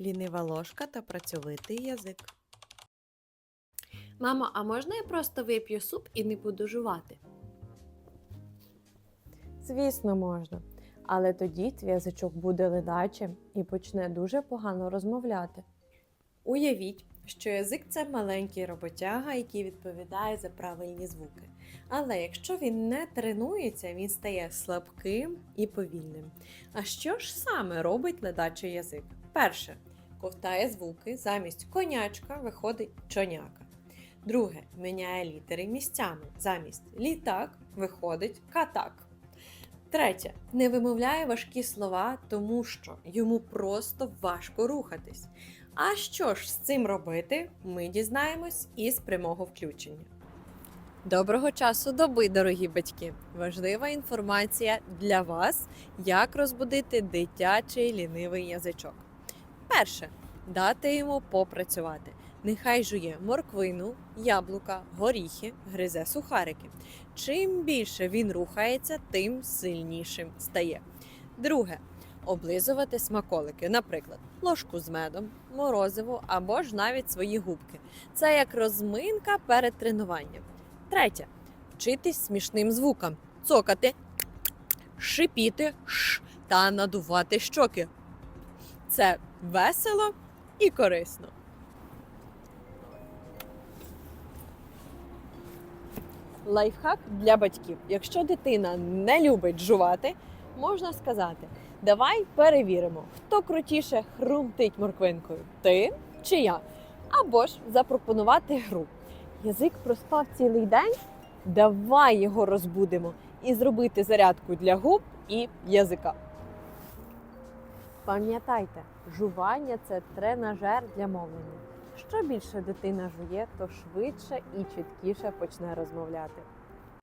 лінива ложка та працьовитий язик. Мамо, а можна я просто вип'ю суп і не буду жувати? Звісно, можна. Але тоді твій язичок буде ледачим і почне дуже погано розмовляти. Уявіть, що язик це маленький роботяга, який відповідає за правильні звуки. Але якщо він не тренується, він стає слабким і повільним. А що ж саме робить ледачий язик? Перше, ковтає звуки, замість конячка виходить чоняка. Друге, міняє літери місцями. Замість літак виходить катак. Третє, не вимовляє важкі слова, тому що йому просто важко рухатись. А що ж з цим робити, ми дізнаємось із прямого включення. Доброго часу доби, дорогі батьки! Важлива інформація для вас, як розбудити дитячий лінивий язичок. Перше, дати йому попрацювати. Нехай жує морквину, яблука, горіхи, гризе сухарики. Чим більше він рухається, тим сильнішим стає. Друге, облизувати смаколики, наприклад, ложку з медом, морозиво або ж навіть свої губки. Це як розминка перед тренуванням. Третє вчитись смішним звукам, цокати, шипіти ш та надувати щоки. Це весело і корисно. Лайфхак для батьків. Якщо дитина не любить жувати, можна сказати: давай перевіримо, хто крутіше хрумтить морквинкою, ти чи я. Або ж запропонувати гру. Язик проспав цілий день, давай його розбудимо і зробити зарядку для губ і язика. Пам'ятайте, жування це тренажер для мовлення. Що більше дитина жує, то швидше і чіткіше почне розмовляти.